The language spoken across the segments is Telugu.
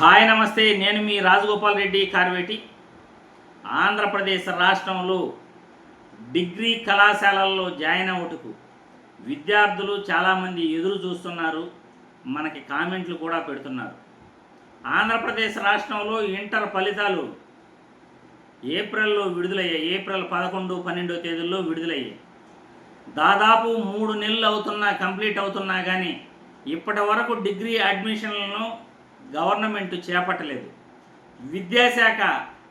హాయ్ నమస్తే. నేను మీ రాజగోపాల్ రెడ్డి కార్వేటి. ఆంధ్రప్రదేశ్ రాష్ట్రంలో డిగ్రీ కళాశాలల్లో జాయిన్ అవుటకు విద్యార్థులు చాలామంది ఎదురు చూస్తున్నారు. మనకి కామెంట్లు కూడా పెడుతున్నారు. ఆంధ్రప్రదేశ్ రాష్ట్రంలో ఇంటర్ ఫలితాలు ఏప్రిల్లో విడుదలయ్యాయి. ఏప్రిల్ పదకొండు పన్నెండో తేదీల్లో విడుదలయ్యాయి. దాదాపు మూడు నెలలు అవుతున్నా కంప్లీట్ అవుతున్నా కానీ ఇప్పటి వరకు డిగ్రీ అడ్మిషన్లను గవర్నమెంట్ చేపట్టలేదు. విద్యాశాఖ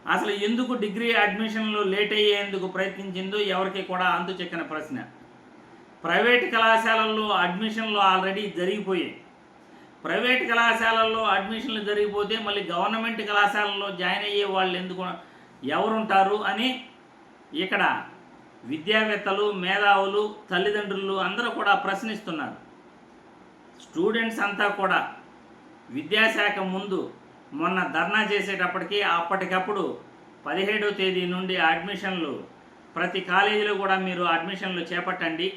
అసలు ఎందుకు డిగ్రీ అడ్మిషన్లు లేట్ అయ్యేందుకు ప్రయత్నించిందో ఎవరికి కూడా అంతు చెక్కిన ప్రశ్న. ప్రైవేట్ కళాశాలల్లో అడ్మిషన్లు ఆల్రెడీ జరిగిపోయాయి. ప్రైవేట్ కళాశాలల్లో అడ్మిషన్లు జరిగిపోతే మళ్ళీ గవర్నమెంట్ కళాశాలలో జాయిన్ అయ్యే వాళ్ళు ఎందుకు ఎవరుంటారు అని ఇక్కడ విద్యావేత్తలు మేధావులు తల్లిదండ్రులు అందరూ కూడా ప్రశ్నిస్తున్నారు. స్టూడెంట్స్ అంతా కూడా విద్యాశాఖ ముందు మొన్న ధర్నా చేసేటప్పటికి అప్పటికప్పుడు పదిహేడో తేదీ నుండి అడ్మిషన్లు. ప్రతి కాలేజీలో కూడా మీరు అడ్మిషన్లు చేపట్టండి.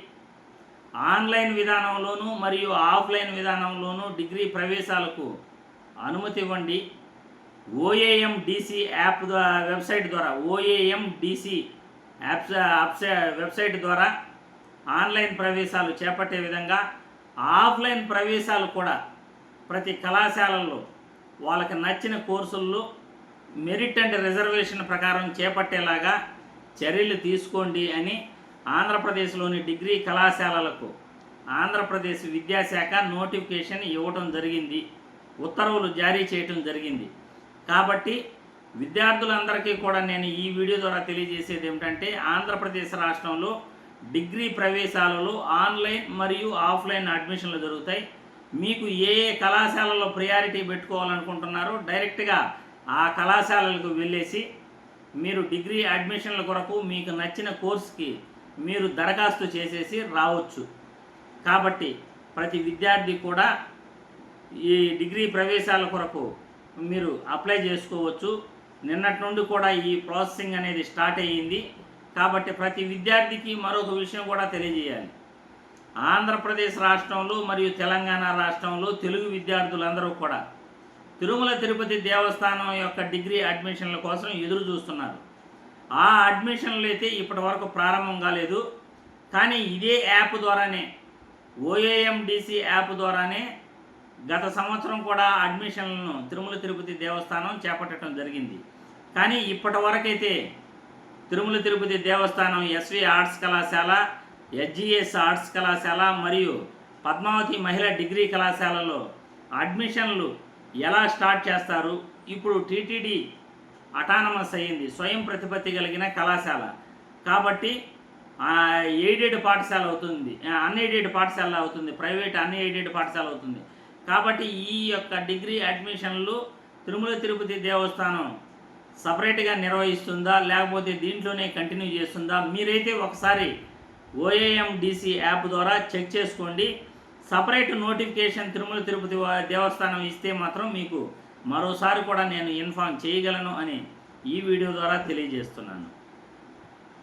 ఆన్లైన్ విధానంలోనూ మరియు ఆఫ్లైన్ విధానంలోనూ డిగ్రీ ప్రవేశాలకు అనుమతి ఇవ్వండి. ఓఏఎం డిసి యాప్ ద్వారా వెబ్సైట్ ద్వారా OAM DC apps apps website ద్వారా ఆన్లైన్ ప్రవేశాలు చేపట్టే విధంగా ఆఫ్లైన్ ప్రవేశాలు కూడా ప్రతి కళాశాలల్లో వాళ్ళకి నచ్చిన కోర్సుల్లో మెరిట్ అండ్ రిజర్వేషన్ ప్రకారం చేపట్టేలాగా చర్యలు తీసుకోండి అని ఆంధ్రప్రదేశ్లోని డిగ్రీ కళాశాలలకు ఆంధ్రప్రదేశ్ విద్యాశాఖ నోటిఫికేషన్ ఇవ్వటం జరిగింది. ఉత్తర్వులు జారీ చేయటం జరిగింది. కాబట్టి విద్యార్థులందరికీ కూడా నేను ఈ వీడియో ద్వారా తెలియజేసేది ఏమిటంటే ఆంధ్రప్రదేశ్ రాష్ట్రంలో డిగ్రీ ప్రవేశాలలో ఆన్లైన్ మరియు ఆఫ్లైన్ అడ్మిషన్లు జరుగుతాయి. మీకు ఏ ఏ కళాశాలలో ప్రయారిటీ పెట్టుకోవాలనుకుంటున్నారో డైరెక్ట్గా ఆ కళాశాలలకు వెళ్ళేసి మీరు డిగ్రీ అడ్మిషన్ల కొరకు మీకు నచ్చిన కోర్స్కి మీరు దరఖాస్తు చేసేసి రావచ్చు. కాబట్టి ప్రతి విద్యార్థి కూడా ఈ డిగ్రీ ప్రవేశాల కొరకు మీరు అప్లై చేసుకోవచ్చు. నిన్నటి నుండి కూడా ఈ ప్రాసెసింగ్ అనేది స్టార్ట్ అయ్యింది. కాబట్టి ప్రతి విద్యార్థికి మరొక విషయం కూడా తెలియజేయాలి. ఆంధ్రప్రదేశ్ రాష్ట్రంలో మరియు తెలంగాణ రాష్ట్రంలో తెలుగు విద్యార్థులందరూ కూడా తిరుమల తిరుపతి దేవస్థానం యొక్క డిగ్రీ అడ్మిషన్ల కోసం ఎదురు చూస్తున్నారు. ఆ అడ్మిషన్లు అయితే ఇప్పటి వరకు ప్రారంభం కాలేదు. కానీ ఇదే యాప్ ద్వారానే ఓఏఎండిసి యాప్ ద్వారానే గత సంవత్సరం కూడా అడ్మిషన్లను తిరుమల తిరుపతి దేవస్థానం చేపట్టడం జరిగింది. కానీ ఇప్పటి వరకైతే తిరుమల తిరుపతి దేవస్థానం ఎస్వి ఆర్ట్స్ కళాశాల ఎస్జిఎస్ ఆర్ట్స్ కళాశాల మరియు పద్మావతి మహిళా డిగ్రీ కళాశాలలో అడ్మిషన్లు ఎలా స్టార్ట్ చేస్తారు? ఇప్పుడు టీటీడీ అటానమస్ అయ్యింది. స్వయం ప్రతిపత్తి కలిగిన కళాశాల. కాబట్టి ఎయిడెడ్ పాఠశాల అవుతుంది. అన్ఎయిడెడ్ పాఠశాల అవుతుంది. ప్రైవేట్ అన్ఎయిడెడ్ పాఠశాల అవుతుంది. కాబట్టి ఈ యొక్క డిగ్రీ అడ్మిషన్లు తిరుమల తిరుపతి దేవస్థానం సపరేట్గా నిర్వహిస్తుందా? లేకపోతే దీంట్లోనే కంటిన్యూ చేస్తుందా? మీరైతే ఒకసారి ఓఏఎండిసి యాప్ ద్వారా చెక్ చేసుకోండి. సపరేట్ నోటిఫికేషన్ తిరుమల తిరుపతి దేవస్థానం ఇస్తే మాత్రం మీకు మరోసారి కూడా నేను ఇన్ఫామ్ చేయగలను అని ఈ వీడియో ద్వారా తెలియజేస్తున్నాను.